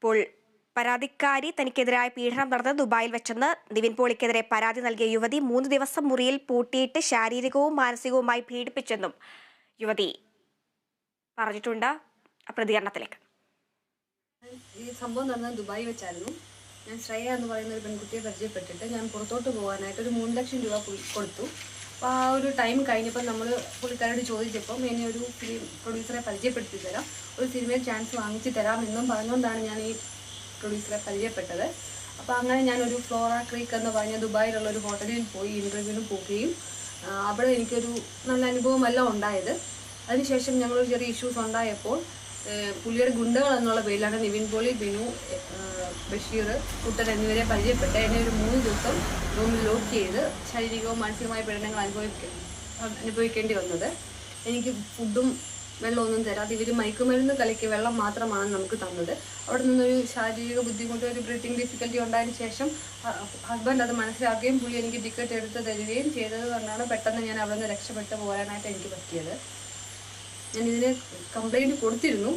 ഇപ്പോൾ പരാതിക്കാരി തനിക്കെതിരായ പീഡനം നടന്നത് ദുബായിൽ വെച്ചെന്ന് നിവിൻ പോളിക്കെതിരെ പരാതി നൽകിയ യുവതി മൂന്ന് ദിവസം മുറിയിൽ പൂട്ടിയിട്ട് ശാരീരികവും മാനസികവുമായി പീഡിപ്പിച്ചെന്നും യുവതി പറഞ്ഞിട്ടുണ്ട്. പ്രതികരണത്തിലേക്ക്. ഈ സംഭവം നടന്നത് ദുബായി വെച്ചായിരുന്നു. ഞാൻ ശ്രേയ എന്ന് പറയുന്ന ഒരു പെൺകുട്ടിയെ പരിചയപ്പെട്ടിട്ട് ഞാൻ പുറത്തോട്ട് പോകാനായിട്ട് ഒരു മൂന്ന് ലക്ഷം രൂപ കൊടുത്തു. അപ്പോൾ ആ ഒരു ടൈം കഴിഞ്ഞപ്പോൾ നമ്മൾ പുള്ളിക്കാരോട് ചോദിച്ചപ്പോൾ എന്നെ ഒരു ഫിലിം പ്രൊഡ്യൂസറെ പരിചയപ്പെടുത്തി തരാം. ഒരു സിനിമയിൽ ചാൻസ് വാങ്ങിച്ചു തരാം എന്നും പറഞ്ഞുകൊണ്ടാണ് ഞാൻ ഈ പ്രൊഡ്യൂസറെ പരിചയപ്പെട്ടത്. അപ്പോൾ അങ്ങനെ ഞാനൊരു ഫ്ലോറ ക്രീക്ക് എന്ന് പറഞ്ഞ ദുബായിലുള്ള ഒരു ഹോട്ടലിൽ പോയി ഇന്റർവ്യൂവിന് പോവുകയും അവിടെ എനിക്കൊരു നല്ല അനുഭവമല്ല ഉണ്ടായത്. അതിനുശേഷം ഞങ്ങളൊരു ചെറിയ ഇഷ്യൂസ് ഉണ്ടായപ്പോൾ പുള്ളിയുടെ ഗുണ്ടകൾ എന്നുള്ള പേരിലാണ് നിവിൻ പോളി ബിനു ബഷീർ കുട്ടൻ എന്നിവരെ പരിചയപ്പെട്ട് എന്നെ ഒരു മൂന്ന് ദിവസം റൂമിൽ ലോക്ക് ചെയ്ത് ശാരീരികവും മാനസികമായ പീഡനങ്ങൾ അനുഭവിക്ക അനുഭവിക്കേണ്ടി വന്നത്. എനിക്ക് ഫുഡും വെള്ളമൊന്നും തരാതെ ഇവർ മയക്കുമരുന്ന് കലക്കി വെള്ളം മാത്രമാണ് നമുക്ക് തന്നത്. അവിടെ നിന്നൊരു ശാരീരിക ബുദ്ധിമുട്ട് ഒരു ബ്രീത്തിങ് ഡിഫിക്കൽറ്റി ഉണ്ടായതിനു ശേഷം ഹസ്ബൻഡ് അത് മനസ്സിലാക്കുകയും പുള്ളി എനിക്ക് ടിക്കറ്റ് എടുത്ത് തരികയും ചെയ്തത് കൊണ്ടാണ് പെട്ടെന്ന് ഞാൻ അവിടെ നിന്ന് രക്ഷപ്പെട്ട് പോരാനായിട്ട് എനിക്ക് പറ്റിയത്. ഞാൻ ഇതിന് കംപ്ലൈന്റ് കൊടുത്തിരുന്നു.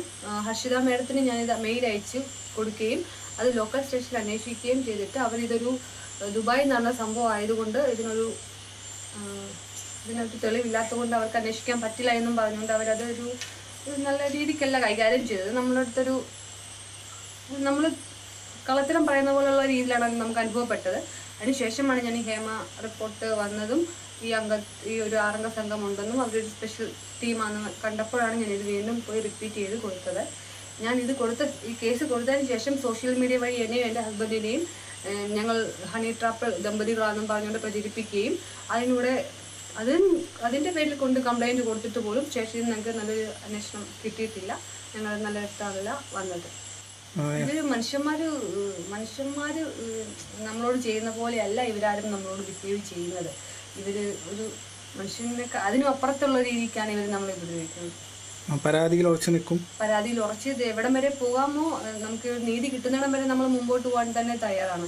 ഹർഷിത മേഡത്തിന് ഞാനിത് മെയിൽ അയച്ച് കൊടുക്കുകയും അത് ലോക്കൽ സ്റ്റേഷനിൽ അന്വേഷിക്കുകയും ചെയ്തിട്ട് അവരിതൊരു ദുബായ് എന്ന് പറഞ്ഞ സംഭവം ആയതുകൊണ്ട് ഇതിനൊരു ഇതിനകത്ത് ഇതിനൊരു തെളിവില്ലാത്തത് കൊണ്ട് അവർക്ക് അന്വേഷിക്കാൻ പറ്റില്ല എന്നും പറഞ്ഞുകൊണ്ട് അവരതൊരു നല്ല രീതിക്കല്ല കൈകാര്യം ചെയ്തത്. നമ്മളടുത്തൊരു നമ്മൾ കളത്തിരം പറയുന്ന പോലുള്ള രീതിയിലാണ് അത് നമുക്ക് അനുഭവപ്പെട്ടത്. അതിനുശേഷമാണ് ഞാൻ ഈ ഹേമ റിപ്പോർട്ട് വന്നതും ഈ അംഗ ഈ ഒരു ആറംഗ സംഘം ഉണ്ടെന്നും അവരൊരു സ്പെഷ്യൽ ടീമാണെന്ന് കണ്ടപ്പോഴാണ് ഞാൻ ഇത് വീണ്ടും പോയി റിപ്പീറ്റ് ചെയ്ത് കൊടുത്തത്. ഞാൻ ഇത് കൊടുത്ത ഈ കേസ് കൊടുത്തതിന് ശേഷം സോഷ്യൽ മീഡിയ വഴി എന്നെയും എന്റെ ഹസ്ബൻഡിനെയും ഞങ്ങൾ ഹണി ട്രാപ്പ് ദമ്പതികളാണെന്നും പറഞ്ഞുകൊണ്ട് പ്രചരിപ്പിക്കുകയും അതിലൂടെ അതിന് അതിന്റെ പേരിൽ കൊണ്ട് കംപ്ലൈന്റ് കൊടുത്തിട്ട് പോലും ശേഷം ഞങ്ങൾക്ക് നല്ലൊരു അന്വേഷണം കിട്ടിയിട്ടില്ല. ഞങ്ങൾ നല്ല അടുത്താണല്ല വന്നത്. ഇവർ മനുഷ്യന്മാർ മനുഷ്യന്മാര് നമ്മളോട് ചെയ്യുന്ന പോലെയല്ല ഇവരാരും നമ്മളോട് ബിഹേവ് ചെയ്യുന്നത്. ഇവർ ഒരു മനുഷ്യനെ അതിനും അപ്പുറത്തുള്ള രീതിക്കാണ് ഇവർ നമ്മളെ ഉപദ്രവിക്കുന്നത്. പരാതിയിൽ ഉറച്ചു നിൽക്കും. പരാതിയിൽ ഉറച്ചത് എവിടം വരെ പോകാമോ? നമുക്ക് നീതി കിട്ടുന്നിടം വരെ നമ്മൾ മുമ്പോട്ട് പോകാൻ തന്നെ തയ്യാറാണ്.